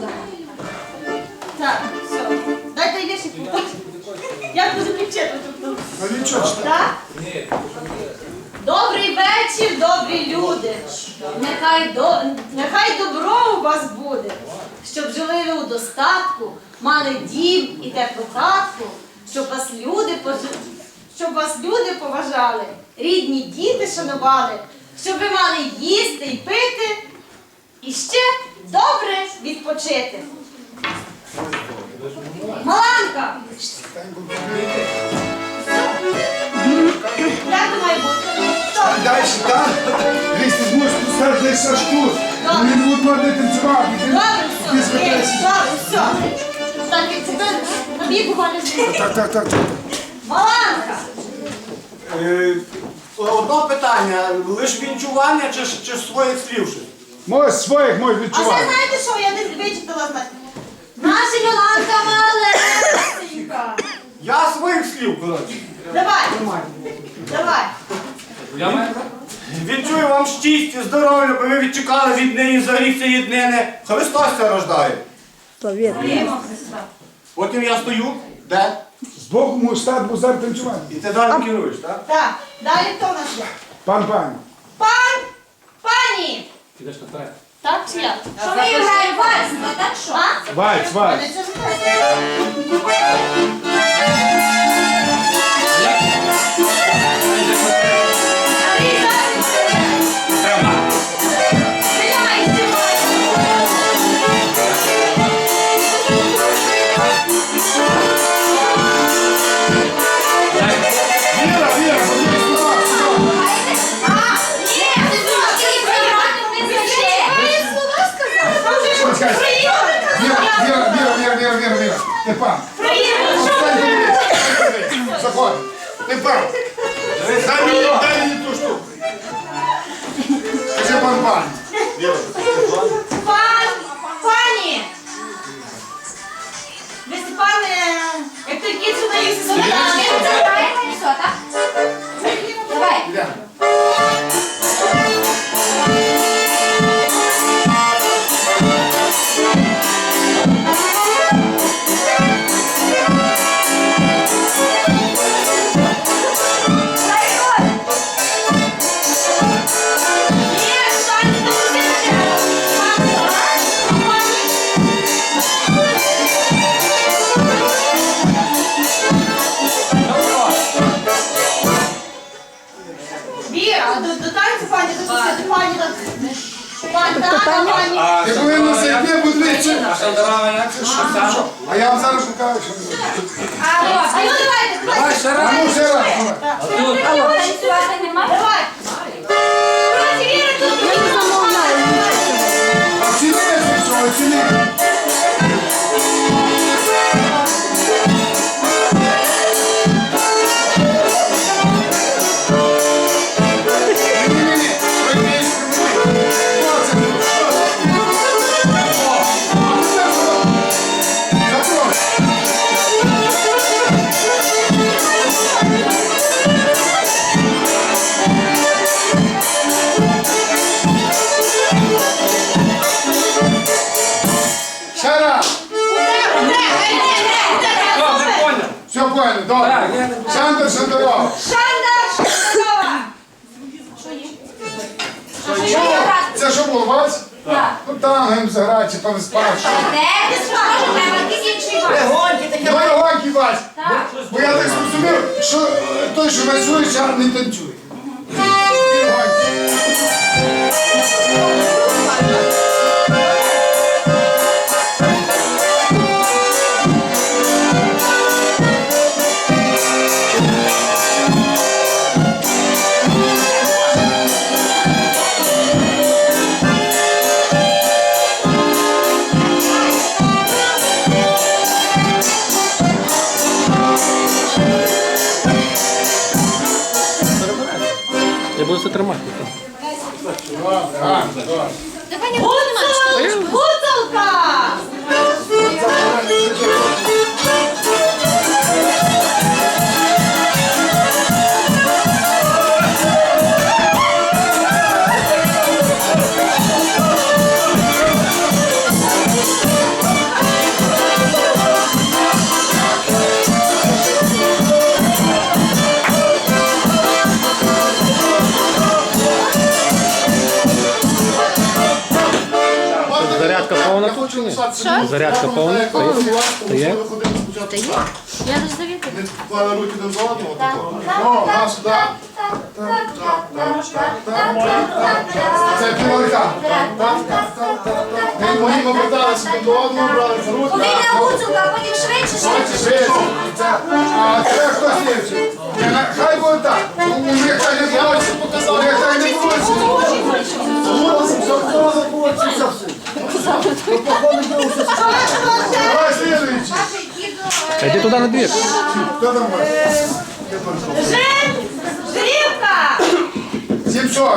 До Так, все. Дайте віршик. Як буду кричати тут? Ну нічого. Так? Добрий вечір, добрі люди. Нехай, до, нехай добро у вас буде, щоб жили ви у достатку, мали дім і теплу хатку, щоб вас люди пожи- щоб вас люди поважали, рідні діти шанували, щоб ви мали їсти і пити, і ще добре відпочити. Маланка! Як то має бути? Далі, так? Ти зможеш десь аж. Вони не будуть мати танцювати. Добре, все. Добре, все. Так, як це на бігу мене Так, так, так. Маланка! Е, Одне питання, лише вінчування чи, чи своїх слів? Може своїх може А це відчувати. знаєте що, я десь вичитала знати. Наша Йоланка малесенька. Я своїх слів, коротше. Давай, давай. Вінчую вам щастя, здоров'я, бо ви відчекали від неї зарік цієї днини. Христос це рождає. Христа. Потім я стою, де? Збоку можеш стати, бо зараз танцювати. І ти далі керуєш, так? Так, далі хто у нас є? Пан пан. Пан, пані. Так чи як? Що ми граємо вальс, ну так що? А? Вальс, вальс. Це ж Віра, Заходь. Ти пан. Дай мені, дай мені ту штуку. Це пан пан. Пан, пані! Ви Степане, як той кіт сюди їх Давай. Віра, до, до танцю пані, до танцю пані, до пані, так, пані. Ти повинна зайти, будь? Що А я вам зараз покажу, що не буде. А ну давайте, давайте. ще А ну ще раз. давай. Танцювати нема? Давай. Коротше, Віра, тут Оціни, що, оціни. Ні-ні-ні, понял, добре. Шандер Шандеров. Шанда Шандова. Це що було, вас? Так. Ну там гем заграти, чи повиспати. Де? Ти що? Треба якийсь інший вальс. Ну і гонки, Вась. Бо я так зрозумів, що е, той, що працює, шар не танцює. І це тримати. Гуцул! Гуцулка! Хочу. Зарядка повна? Та є? Та є? Я не завітую. Ми клали руки до одного. тако. Ну, наш, так. Це пілорка. Ми моїм оберталися до одного, брали за руки. Так, гуцулка, а потім швидше, швидше. Швидше, А це хто слідчий? Е, Хай буде так. Ну, Ми хай не получиться. Получиться. Давай слідуючий. А йди туди на двір. Хто там у вас? Жень! Жрівка! 700.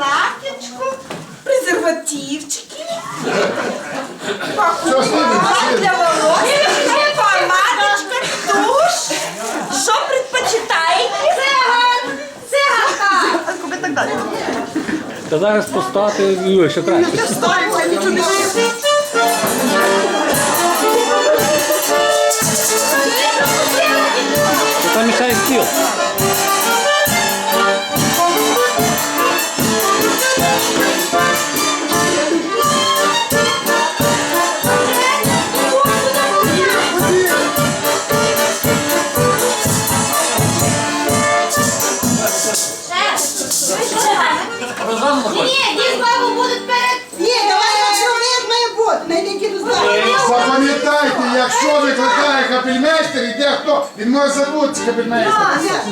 Носочки, презервативчики. Що? Для волос, помадочка, тушь. Що предпочитаєте? Циган! Циганка! Куди так далі? Та зараз постати ой, ще краще. Та Там мішає стіл.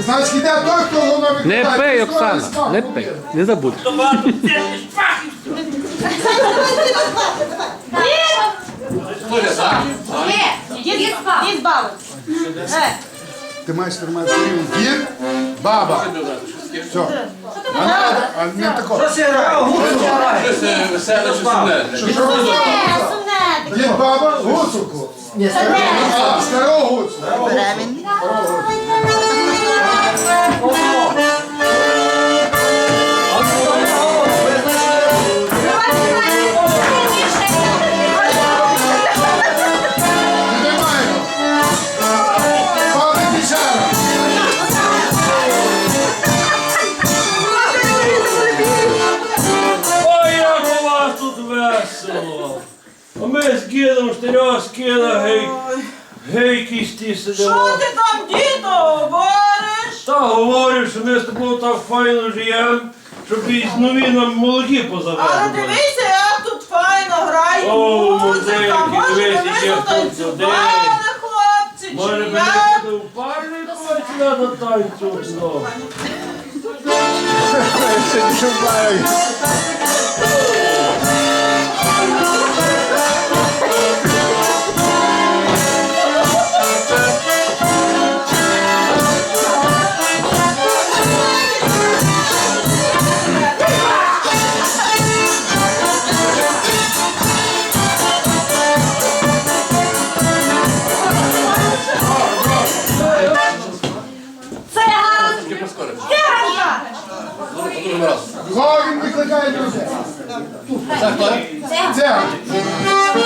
Значить, йде той, хто воно викликає. Не пий, Хто не Оксана, не пий. Не забудь. Дід. Е, Ти маєш тримати свою дід, баба. Все. А не, а не тако. Веселе чи сумне? Що. Дід баба, гуцулку. А, старого гуцулку. Не весело. А ми з гідом штирьох скида гей, гейкісті сидимо. Що ти там, діду, говориш? Та говорю, що ми з тобою так файно живемо, щоб і нові нам молоді Але позаведували. дивися, як тут файно грає О, музика. музики, Може, дивися, ви як тут затанцювали, хлопці, Може чи би як? не буде в парні точно до танцю. ну. Ще не шукаю. Другим разом. Кого він викликає друзі? Це хто? Це. Ой,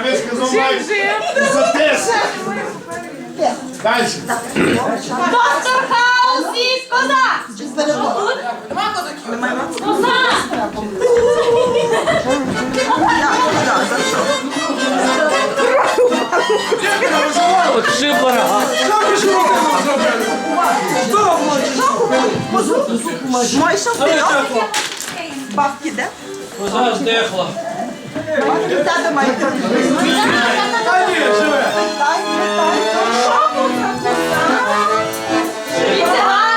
Олеська, зумай. Затис. Далі. Доктор Хаус і козак! Козак! От шиблера. Мойша вперед. Бабки де? Коза здехла. Тата має Та ні, живе. І цигани теж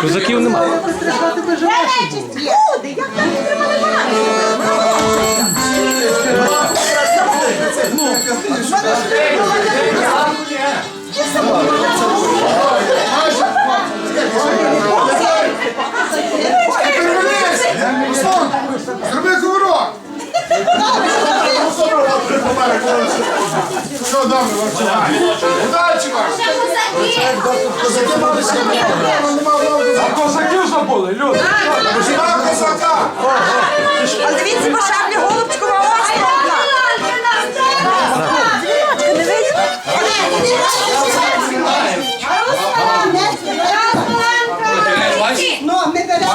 Козаків немає. Люди, як там підтримали зроби кувырок. Все, добре, Варчуга. Удачі вам. Козаки мали забули, люди. Жива козака. А дивіться, по шаблі. Не видно? Ну, ми беремо.